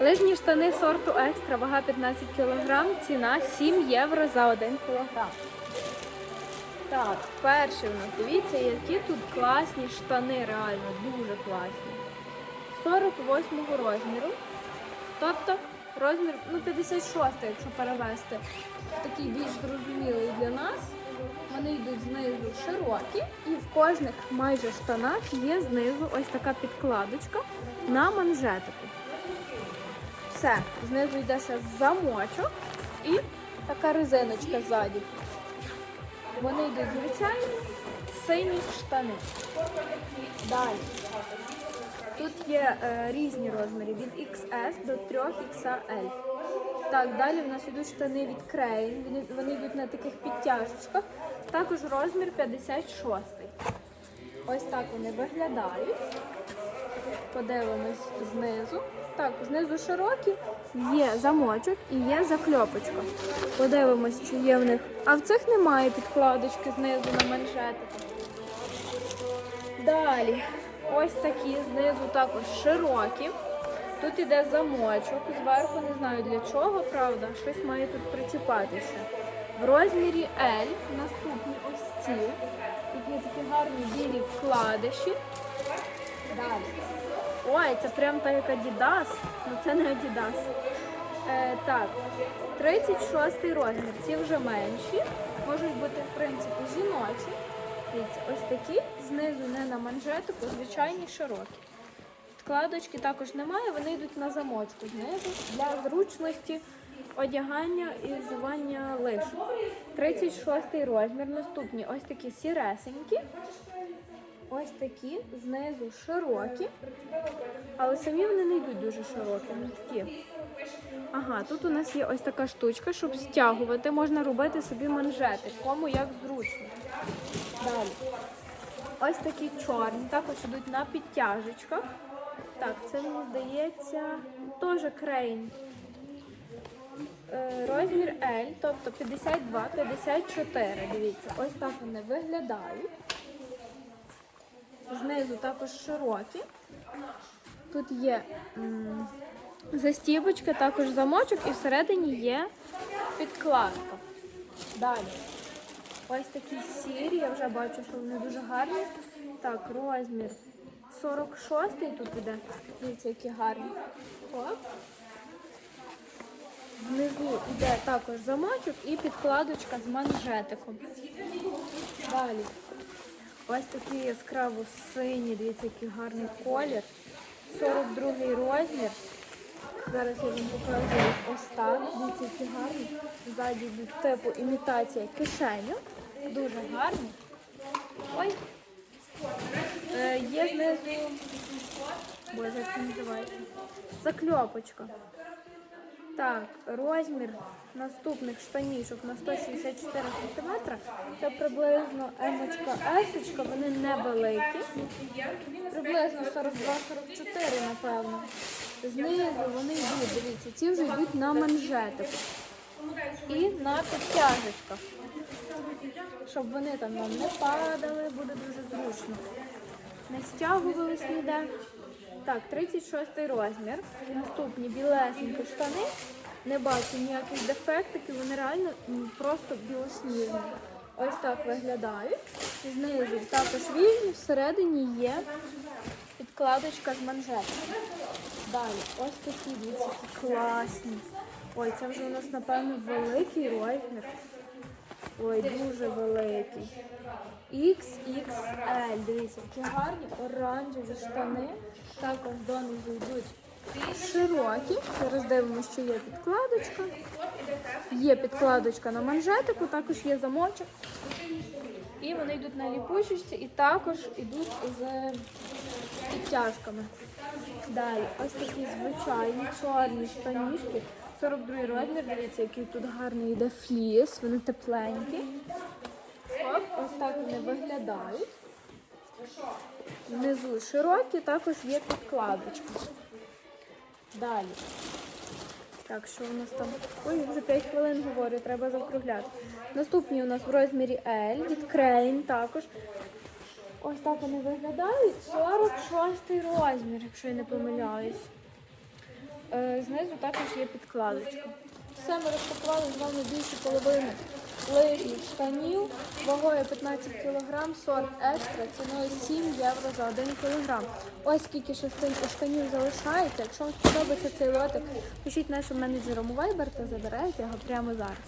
Лижні штани сорту екстра, вага 15 кг, ціна 7 євро за 1 кг. Так, перший у нас, дивіться, які тут класні штани, реально, дуже класні. 48 розміру. Тобто розмір ну, 56, якщо перевести такий більш зрозумілий для нас. Вони йдуть знизу широкі, і в кожних майже штанах є знизу ось така підкладочка на манжетику. Все, знизу йде ще замочок і така резиночка ззаді. Вони йдуть звичайні сині штани. Далі. Тут є е, різні розміри від XS до 3XL. Так, далі в нас йдуть штани від Крейн. Вони, вони йдуть на таких підтяжечках. Також розмір 56. Ось так вони виглядають. Подивимось знизу. Так, знизу широкі, є замочок і є закльопочка. Подивимось, чи є в них. А в цих немає підкладочки знизу на манжетику. Далі, ось такі знизу також широкі. Тут іде замочок, зверху не знаю для чого, правда, щось має тут причіпатися. В розмірі L наступні ось ці. Тут є такі гарні білі вкладиші. Далі. Ой, це прям так як Adidas. Ну це не Adidas. Е, так, 36 розмір. Ці вже менші. Можуть бути, в принципі, жіночі. Дивіться, ось такі, знизу не на манжетику, звичайні широкі. Вкладочки також немає, вони йдуть на замочку знизу для зручності одягання і взування лиш. 36 розмір. Наступні ось такі сіресенькі. Ось такі знизу широкі, але самі вони не йдуть дуже широкі. Ага, тут у нас є ось така штучка, щоб стягувати, можна робити собі манжети, кому як зручно. Далі. Ось такі чорні, також йдуть на підтяжечках. Так, це мені здається теж крейн. Е, Розмір L, тобто 52-54. Дивіться, ось так вони виглядають. Знизу також широкі. Тут є м, застібочка, також замочок і всередині є підкладка. Далі. Ось такі сірі, я вже бачу, що вони дуже гарні. Так, розмір 46 тут іде. Дивіться, які гарні. Оп. Внизу йде також замочок і підкладочка з манжетиком. Далі. Ось такі яскраво сині, дивіться, який гарний колір. 42 розмір. Зараз я вам покажу ось так. Дивіться, які гарні. Ззаді типу імітація кишеню. Дуже гарні. Ой. Е, є знизу. Боже, як це називається? Закльопочка. Так, розмір наступних штанішок на 164 см. Це приблизно емочка есочка, вони невеликі. Приблизно 42-44, напевно. Знизу вони йдуть, дивіться, ці вже йдуть на манжетику. І на підтяжечках. Щоб вони там нам не падали, буде дуже зручно. Не стягувались ніде. Так, 36 розмір. Наступні білесенькі штани. Не бачу ніяких дефектиків, вони реально просто білосніжні. Ось так виглядають. Знизу також вільні, всередині є підкладочка з манжетом. Далі, ось такі дивіться, класні. Ой, це вже у нас, напевно, великий розмір. Ой, дуже великий. XXL. Дивіться, які гарні оранжеві штани. Також донизу йдуть широкі. Зараз дивимося, що є підкладочка. Є підкладочка на манжетику, також є замочок. І вони йдуть на ліпучості і також йдуть з підтяжками. Далі, ось такі звичайні чорні штанішки. 42 розмір, дивіться, який тут гарний йде фліс, вони тепленькі. Оп, ось так вони виглядають. Внизу широкі, також є підкладочка. Далі. Так, що у нас там? Ой, вже 5 хвилин говорю, треба закругляти. Наступні у нас в розмірі L від Crane також. Ось так вони виглядають. 46 розмір, якщо я не помиляюсь. Е, Знизу також є підкладочка. Все, ми розпакували з вами більше половини лижних штанів вагою 15 кг, сорт екстра, ціною 7 євро за 1 кг. Ось скільки шести- штанів залишається. Якщо вам сподобається цей лотик, пишіть нашим менеджерам у Viber та забирайте його прямо зараз.